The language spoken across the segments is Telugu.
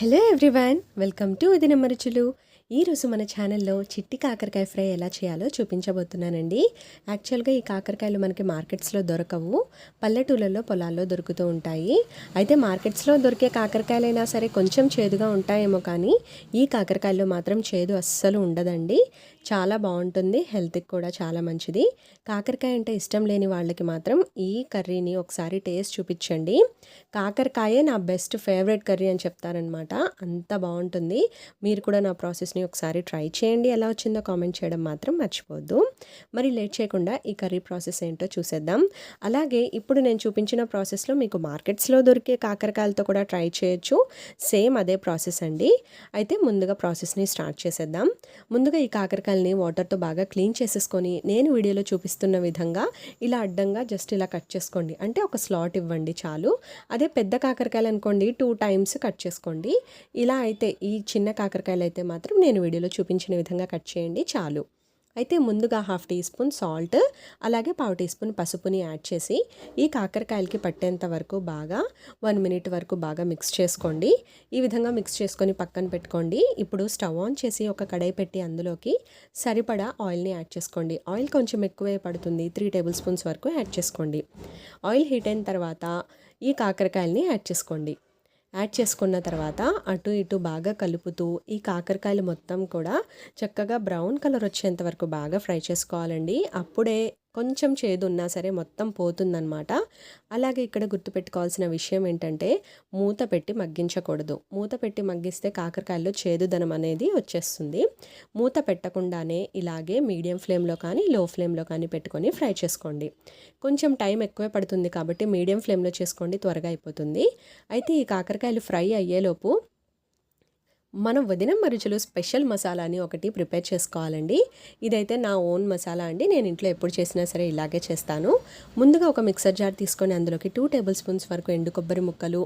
హలో ఎవ్రీవన్ వెల్కమ్ టు ఇది నెమ్మరుచులు ఈరోజు మన ఛానల్లో చిట్టి కాకరకాయ ఫ్రై ఎలా చేయాలో చూపించబోతున్నానండి. యాక్చువల్గా ఈ కాకరకాయలు మనకి మార్కెట్స్లో దొరకవు పల్లెటూళ్ళలో పొలాల్లో దొరుకుతూ ఉంటాయి. అయితే మార్కెట్స్లో దొరికే కాకరకాయలైనా సరే కొంచెం చేదుగా ఉంటాయేమో కానీ ఈ కాకరకాయల్లో మాత్రం చేదు అస్సలు ఉండదండి. చాలా బాగుంటుంది హెల్త్కి కూడా చాలా మంచిది. కాకరకాయ అంటే ఇష్టం లేని వాళ్ళకి మాత్రం ఈ కర్రీని ఒకసారి టేస్ట్ చూపించండి. కాకరకాయే నా బెస్ట్ ఫేవరెట్ కర్రీ అని చెప్తారనమాట అంత బాగుంటుంది. మీరు కూడా నా ప్రాసెస్ని ఒకసారి ట్రై చేయండి. ఎలా వచ్చిందో కామెంట్ చేయడం మాత్రం మర్చిపోద్దు మరి లేట్ చేయకుండా ఈ కర్రీ ప్రాసెస్ ఏంటో చూసేద్దాం. అలాగే ఇప్పుడు నేను చూపించిన ప్రాసెస్లో మీకు మార్కెట్స్లో దొరికే కాకరకాయలతో కూడా ట్రై చేయొచ్చు. సేమ్ అదే ప్రాసెస్ అండి. అయితే ముందుగా ప్రాసెస్ని స్టార్ట్ చేసేద్దాం. ముందుగా ఈ కాకరకాయలని వాటర్తో బాగా క్లీన్ చేసేసుకొని నేను వీడియోలో చూపిస్తున్న విధంగా ఇలా అడ్డంగా జస్ట్ ఇలా కట్ చేసుకోండి. అంటే ఒక స్లాట్ ఇవ్వండి చాలు. అదే పెద్ద కాకరకాయలు అనుకోండి టూ టైమ్స్ కట్ చేసుకోండి. ఇలా అయితే ఈ చిన్న కాకరకాయలు అయితే మాత్రం నేను నేను వీడియోలో చూపించిన విధంగా కట్ చేయండి చాలు. అయితే ముందుగా హాఫ్ టీ స్పూన్ సాల్ట్ అలాగే పావు టీ స్పూన్ పసుపుని యాడ్ చేసి ఈ కాకరకాయలకి పట్టేంత వరకు బాగా వన్ మినిట్ వరకు బాగా మిక్స్ చేసుకోండి. ఈ విధంగా మిక్స్ చేసుకొని పక్కన పెట్టుకోండి. ఇప్పుడు స్టవ్ ఆన్ చేసి ఒక కడాయి పెట్టి అందులోకి సరిపడా ఆయిల్ని యాడ్ చేసుకోండి. ఆయిల్ కొంచెం ఎక్కువే పడుతుంది త్రీ టేబుల్ స్పూన్స్ వరకు యాడ్ చేసుకోండి. ఆయిల్ హీట్ అయిన తర్వాత ఈ కాకరకాయలని యాడ్ చేసుకోండి. యాడ్ చేసుకున్న తర్వాత అటు ఇటు బాగా కలుపుతూ ఈ కాకరకాయలు మొత్తం కూడా చక్కగా బ్రౌన్ కలర్ వచ్చేంత వరకు బాగా ఫ్రై చేసుకోవాలండి. అప్పుడే కొంచెం చేదు ఉన్నా సరే మొత్తం పోతుందన్నమాట. అలాగే ఇక్కడ గుర్తుపెట్టుకోవాల్సిన విషయం ఏంటంటే మూత పెట్టి మగ్గించకూడదు. మూత పెట్టి మగ్గిస్తే కాకరకాయల్లో చేదుదనం అనేది వచ్చేస్తుంది. మూత పెట్టకుండానే ఇలాగే మీడియం ఫ్లేమ్లో కానీ లో ఫ్లేమ్లో కానీ పెట్టుకొని ఫ్రై చేసుకోండి. కొంచెం టైం ఎక్కువే పడుతుంది కాబట్టి మీడియం ఫ్లేమ్లో చేసుకోండి త్వరగా అయిపోతుంది. అయితే ఈ కాకరకాయలు ఫ్రై అయ్యేలోపు మనం వదిన మరుచులు స్పెషల్ మసాలా అని ఒకటి ప్రిపేర్ చేసుకోవాలండి. ఇదైతే నా ఓన్ మసాలా అండి. నేను ఇంట్లో ఎప్పుడు చేసినా సరే ఇలాగే చేస్తాను. ముందుగా ఒక మిక్సర్ జార్ తీసుకొని అందులోకి టూ టేబుల్ స్పూన్స్ వరకు ఎండు కొబ్బరి ముక్కలు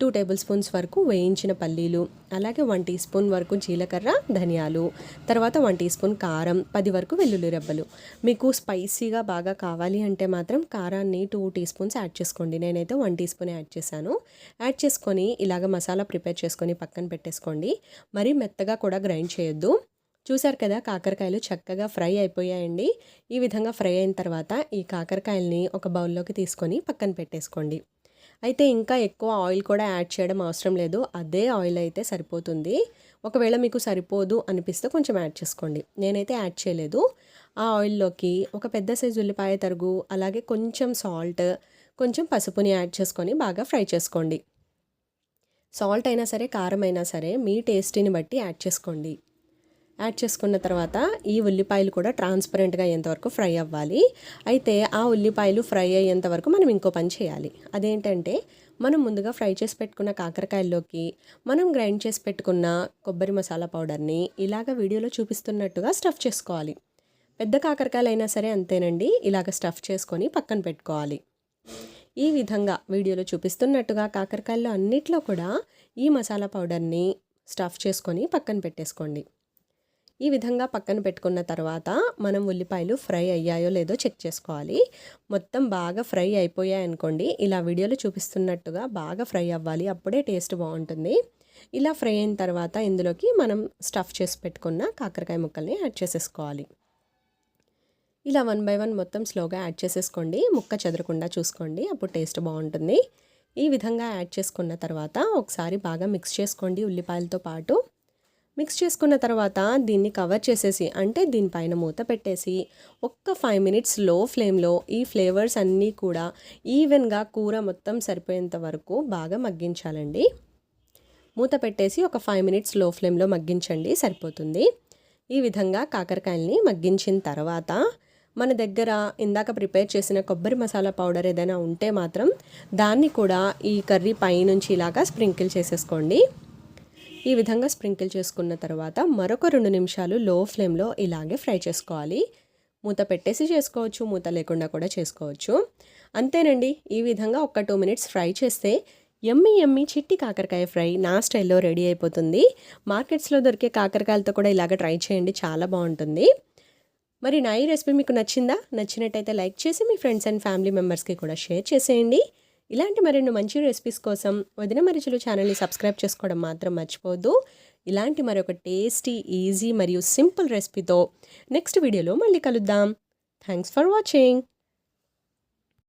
టూ టేబుల్ స్పూన్స్ వరకు వేయించిన పల్లీలు అలాగే వన్ టీ స్పూన్ వరకు జీలకర్ర ధనియాలు తర్వాత వన్ టీ స్పూన్ కారం పది వరకు వెల్లుల్లి రెబ్బలు. మీకు స్పైసీగా బాగా కావాలి అంటే మాత్రం కారాన్ని టూ టీ స్పూన్స్ యాడ్ చేసుకోండి. నేనైతే వన్ టీ స్పూన్ యాడ్ చేశాను. యాడ్ చేసుకొని ఇలాగ మసాలా ప్రిపేర్ చేసుకొని పక్కన పెట్టేసుకోండి. మరీ మెత్తగా కూడా గ్రైండ్ చేయొద్దు. చూశారు కదా కాకరకాయలు చక్కగా ఫ్రై అయిపోయాయండి. ఈ విధంగా ఫ్రై అయిన తర్వాత ఈ కాకరకాయల్ని ఒక బౌల్లోకి తీసుకొని పక్కన పెట్టేసుకోండి. అయితే ఇంకా ఎక్కువ ఆయిల్ కూడా యాడ్ చేయడం అవసరం లేదు. అదే ఆయిల్ అయితే సరిపోతుంది. ఒకవేళ మీకు సరిపోదు అనిపిస్తే కొంచెం యాడ్ చేసుకోండి. నేనైతే యాడ్ చేయలేదు. ఆ ఆయిల్లోకి ఒక పెద్ద సైజు ఉల్లిపాయ తరుగు అలాగే కొంచెం సాల్ట్ కొంచెం పసుపుని యాడ్ చేసుకొని బాగా ఫ్రై చేసుకోండి. సాల్ట్ అయినా సరే కారం అయినా సరే మీ టేస్టీని బట్టి యాడ్ చేసుకోండి. యాడ్ చేసుకున్న తర్వాత ఈ ఉల్లిపాయలు కూడా ట్రాన్స్పరెంట్గా అయ్యేంతవరకు ఫ్రై అవ్వాలి. అయితే ఆ ఉల్లిపాయలు ఫ్రై అయ్యేంత వరకు మనం ఇంకో పని చేయాలి. అదేంటంటే మనం ముందుగా ఫ్రై చేసి పెట్టుకున్న కాకరకాయల్లోకి మనం గ్రైండ్ చేసి పెట్టుకున్న కొబ్బరి మసాలా పౌడర్ని ఇలాగ వీడియోలో చూపిస్తున్నట్టుగా స్టఫ్ చేసుకోవాలి. పెద్ద కాకరకాయలు అయినా సరే అంతేనండి ఇలాగ స్టఫ్ చేసుకొని పక్కన పెట్టుకోవాలి. ఈ విధంగా వీడియోలో చూపిస్తున్నట్టుగా కాకరకాయల్లో అన్నిట్లో కూడా ఈ మసాలా పౌడర్ని స్టఫ్ చేసుకొని పక్కన పెట్టేసుకోండి. ఈ విధంగా పక్కన పెట్టుకున్న తర్వాత మనం ఉల్లిపాయలు ఫ్రై అయ్యాయో లేదో చెక్ చేసుకోవాలి. మొత్తం బాగా ఫ్రై అయిపోయాయి అనుకోండి ఇలా వీడియోలో చూపిస్తున్నట్టుగా బాగా ఫ్రై అవ్వాలి అప్పుడే టేస్ట్ బాగుంటుంది. ఇలా ఫ్రై అయిన తర్వాత ఇందులోకి మనం స్టఫ్ చేసి పెట్టుకున్న కాకరకాయ ముక్కల్ని యాడ్ చేసేసుకోవాలి. ఇలా వన్ బై వన్ మొత్తం స్లోగా యాడ్ చేసేసుకోండి. ముక్క చెదరకుండా చూసుకోండి. అప్పుడు టేస్ట్ బాగుంటుంది. ఈ విధంగా యాడ్ చేసుకున్న తర్వాత ఒకసారి బాగా మిక్స్ చేసుకోండి ఉల్లిపాయలతో పాటు. మిక్స్ చేసుకున్న తర్వాత దీన్ని కవర్ చేసేసి అంటే దీనిపైన మూత పెట్టేసి ఒక్క ఫైవ్ మినిట్స్లో ఫ్లేమ్లో ఈ ఫ్లేవర్స్ అన్నీ కూడా ఈవెన్గా కూర మొత్తం సరిపోయేంత వరకు బాగా మగ్గించాలండి. మూత పెట్టేసి ఒక ఫైవ్ మినిట్స్లో ఫ్లేమ్లో మగ్గించండి. సరిపోతుంది. ఈ విధంగా కాకరకాయల్ని మగ్గించిన తర్వాత మన దగ్గర ఇందాక ప్రిపేర్ చేసిన కొబ్బరి మసాలా పౌడర్ ఏదైనా ఉంటే మాత్రం దాన్ని కూడా ఈ కర్రీ పైనుంచి ఇలాగా స్ప్రింకిల్ చేసేసుకోండి. ఈ విధంగా స్ప్రింకిల్ చేసుకున్న తర్వాత మరొక రెండు నిమిషాలు లో ఫ్లేమ్లో ఇలాగే ఫ్రై చేసుకోవాలి. మూత పెట్టేసి చేసుకోవచ్చు మూత లేకుండా కూడా చేసుకోవచ్చు. అంతేనండి ఈ విధంగా ఒక టూ మినిట్స్ ఫ్రై చేస్తే ఎమ్మి ఎమ్మి చిట్టి కాకరకాయ ఫ్రై నా స్టైల్లో రెడీ అయిపోతుంది. మార్కెట్స్లో దొరికే కాకరకాయలతో కూడా ఇలాగ ట్రై చేయండి చాలా బాగుంటుంది. మరి నా ఈ రెసిపీ మీకు నచ్చిందా? నచ్చినట్టయితే లైక్ చేసి మీ ఫ్రెండ్స్ అండ్ ఫ్యామిలీ మెంబర్స్కి కూడా షేర్ చేసేయండి. ఇలాంటి మరెన్నో మంచి రెసిపీస్ కోసం వదిన మరిచులు ఛానల్ని సబ్స్క్రైబ్ చేసుకోవడం మాత్రం మర్చిపోవద్దు. ఇలాంటి మరొక టేస్టీ ఈజీ మరియు సింపుల్ రెసిపీతో నెక్స్ట్ వీడియోలో మళ్ళీ కలుద్దాం. Thanks for watching.